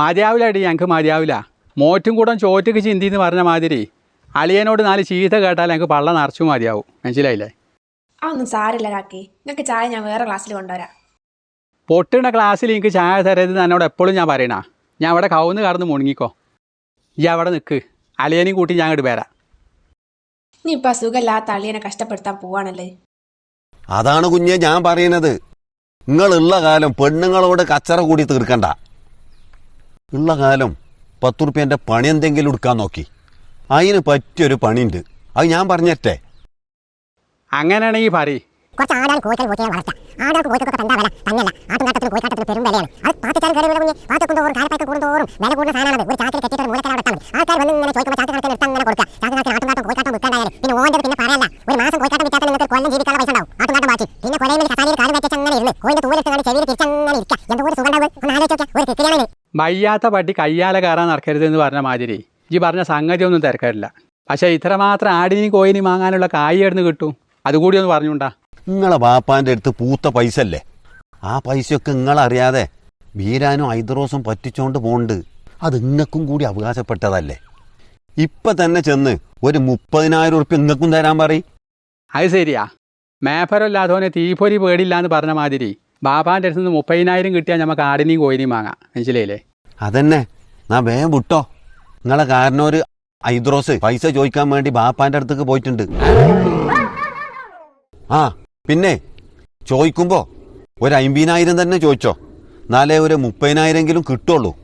മതിയാവില്ല അടി ഞങ്ങൾക്ക് മതിയാവില്ല മോറ്റും കൂടം ചോറ്റക്ക് ചിന്തി എന്ന് പറഞ്ഞ മാതിരി അളിയനോട് നാല് ചീത്ത കേട്ടാൽ ഞങ്ങൾക്ക് പള്ള നിറച്ചു മതിയാവും. മനസ്സിലായില്ലേ? അതൊന്നും സാരില്ല കാക്കി. നിങ്ങൾക്ക് ചായ ഞാൻ വേറെ ക്ലാസ്സിൽ കൊണ്ടുവരാം. പൊട്ടുന്ന ക്ലാസ്സിൽ എനിക്ക് ചായ തരരുത് എന്നോട് എപ്പോഴും ഞാൻ പറയണ. ഞാൻ അവിടെ കൗന്ന് കടന്ന് മുണങ്ങിക്കോ. ഈ അവിടെ നിൽക്ക് അളിയനെയും കൂട്ടി ഞാൻ ഇങ്ങോട്ട് വരാം. നീ ഇപ്പം സുഖമില്ലാത്ത അളിയനെ കഷ്ടപ്പെടുത്താൻ പോവാണല്ലേ? അതാണ് കുഞ്ഞെ ഞാൻ പറയുന്നത് നിങ്ങളുള്ള കാലം പെണ്ണുങ്ങളോട് കച്ചറ കൂടി തീർക്കണ്ട. ഉള്ള കാലം പത്ത് റുപ്യന്റെ പണി എന്തെങ്കിലും എടുക്കാൻ നോക്കി. അതിന് പറ്റിയൊരു പണിയുണ്ട്. അത് ഞാൻ പറഞ്ഞേ അങ്ങനെയാണെങ്കിൽ പറയും കുറച്ച് ആടാൻ കോഴിക്കൽ കോഴിക്കാൻ വളർത്താം ആടാൻ കോഴിക്കൊക്കെ എന്താ വില തന്നെയല്ല. ആട്ടുംകാട്ടത്തിന് കോഴിക്കാട്ടത്തിന് പെരും വിലയാണ്. അത് പാത്തിച്ചാൽ കയറി വീണ കുഞ്ഞ്. പാത്തക്കും തോറും കാലപ്പായ്ക്ക് കൂടുന്തോറും വില കൂടുന്ന സാധനമാണ് ഒരു ചാക്കിൽ കെട്ടിയിട്ട് ആൾക്കാർ വന്ന് ഇങ്ങനെ ചോദിക്കുമ്പോൾ ചാക്ക് കണക്കിന് കൊടുക്കുക. ചാക്ക് കണക്കിന് ആട്ടുംകാട്ടം കോഴിക്കാട്ടം വിൽക്കാണ്ടായാലും പിന്നെ ഓന്റെ പിന്നെ പറയല്ല ഒരു മാസം കോഴിക്കാട്ടം വിറ്റാൽ നിങ്ങൾക്ക് ഒരു കൊല്ലം ജീവിക്കാനുള്ള പൈസ ഉണ്ടാവും. ബാക്കി പിന്നെ കൊലയിൽ കസാലിയിൽ കാലം വെച്ച് അങ്ങനെ ഇരുന്ന്. കോഴിന്റെ തൂലെടുത്ത് കണ്ട് ചെവിയിൽ തിരിച്ചങ്ങനെ ഇരിക്കുക എന്തോ ഒരു സുഖം ഉണ്ടാവും ഒന്ന് ആലോചിച്ച് നോക്കിയാൽ ഒരു കിക്കിലാണ് വയ്യാത്ത പട്ടി കയ്യാലെ കയറാൻ നടക്കരുത് എന്ന് പറഞ്ഞ മാതിരി. ഈ പറഞ്ഞ സംഗതി ഒന്നും തിരക്കാറില്ല പക്ഷേ ഇത്രമാത്രം ആടിനി കോയിനി വാങ്ങാനുള്ള കായ് എവിടുന്ന് കിട്ടും? അതുകൂടി ഒന്ന് പറഞ്ഞുണ്ടാ നിങ്ങളെ ബാപ്പാന്റെ അടുത്ത് പൂത്ത പൈസ അല്ലേ ആ പൈസയൊക്കെ നിങ്ങളറിയാതെ വീരാനും ഐദറോസും പറ്റിച്ചോണ്ട് പോണ്ട്. അത് നിങ്ങൾക്കും കൂടി അവകാശപ്പെട്ടതല്ലേ? ഇപ്പൊ തന്നെ ചെന്ന് ഒരു മുപ്പതിനായിരം ഉറുപ്പ്യ നിങ്ങൾക്കും തരാൻ പറയും. അത് ശരിയാ. മേഫരല്ലാത്തവനെ തീപ്പൊരി പേടില്ല എന്ന് പറഞ്ഞ മാതിരി ബാപ്പാന്റെ അടുത്ത് നിന്ന് മുപ്പതിനായിരം കിട്ടിയാൽ നമുക്ക് ആടിനെയും കോയിനെയും വാങ്ങാം. മനസ്സിലായില്ലേ? അതന്നെ. നാ വേഗം വിട്ടോ. നിങ്ങളെ കാരണവര് ഐദ്രോസ് പൈസ ചോദിക്കാൻ വേണ്ടി ബാപ്പാന്റെ അടുത്തേക്ക് പോയിട്ടുണ്ട്. ആ പിന്നെ ചോദിക്കുമ്പോ ഒരു അമ്പതിനായിരം തന്നെ ചോദിച്ചോ. എന്നാലേ ഒരു മുപ്പതിനായിരെങ്കിലും കിട്ടുള്ളൂ.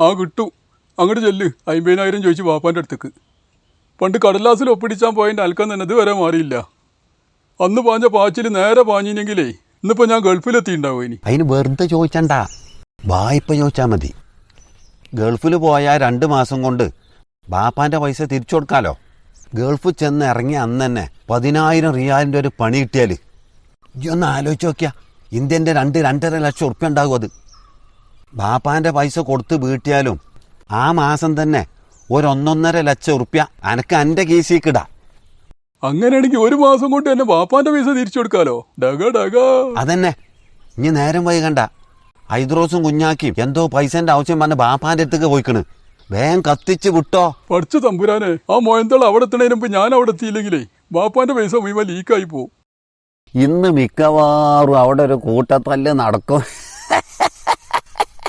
ആ കിട്ടു. അങ്ങോട്ട് ചെല്ല്. അമ്പതിനായിരം ചോദിച്ചു ബാപ്പാന്റെ അടുത്തേക്ക് പണ്ട് കടലാസിൽ ഒപ്പിടിച്ചാൻ പോയതിന്റെ അൽക്കം തന്നെ ഇതുവരെ മാറിയില്ല. അന്ന് പാഞ്ഞ പാച്ചിൽ നേരെ പാഞ്ഞിനെങ്കിലേ ഇന്നിപ്പോൾ ഞാൻ ഗൾഫിലെത്തിയിട്ടുണ്ടാവും ഇനി. അതിന് വെറുതെ ചോദിച്ചണ്ട. വായ്പ ചോദിച്ചാൽ മതി. ഗൾഫിൽ പോയാൽ രണ്ട് മാസം കൊണ്ട് ബാപ്പാന്റെ പൈസ തിരിച്ചു കൊടുക്കാലോ? ഗൾഫ് ചെന്ന് ഇറങ്ങിയ അന്ന് തന്നെ പതിനായിരം റിയാലിന്റെ ഒരു പണി കിട്ടിയാൽ ഇജ്ജ് ഒന്ന് ആലോചിച്ച് നോക്കിയാ. ഇന്ത്യന്റെ രണ്ട് രണ്ടര ലക്ഷം ഉറുപ്പ്യ ഉണ്ടാകും അത്. ബാപ്പാന്റെ പൈസ കൊടുത്ത് വീട്ടിയാലും ആ മാസം തന്നെ ഒരു ഒന്നൊന്നര ലക്ഷം ഉറുപ്പ്യ അനക്ക് എന്റെ കേസിക്കിടാ അങ്ങനെയാണെങ്കിൽ ഒരു മാസം കൊണ്ട് തന്നെ വാപ്പാന്റെ പൈസ തിരിച്ചു കൊടുക്കാലോ. ഡഗ ഡഗ. അതന്നെ. ഇനി നേരം വൈകണ്ട. ഐദ്രോസും കുഞ്ഞാക്കിയും എന്തോ പൈസന്റെ ആവശ്യം പറഞ്ഞ ബാപ്പാന്റെ അടുത്തേക്ക് പോയിക്കണ്. വേഗം കത്തിച്ച് വിട്ടോ. പഠിച്ചു തമ്പുരാനെ ആ മോയന്തൾ അവിടെ എത്തണതിന് മുമ്പ് ഞാൻ അവിടെ എത്തിയില്ലെങ്കിലേ വാപ്പാന്റെ പൈസ മുഴുവൻ ലീക്കായി പോകും ഇന്ന് മിക്കവാറും അവിടെ ഒരു കൂട്ടത്തല്ല് നടക്കും.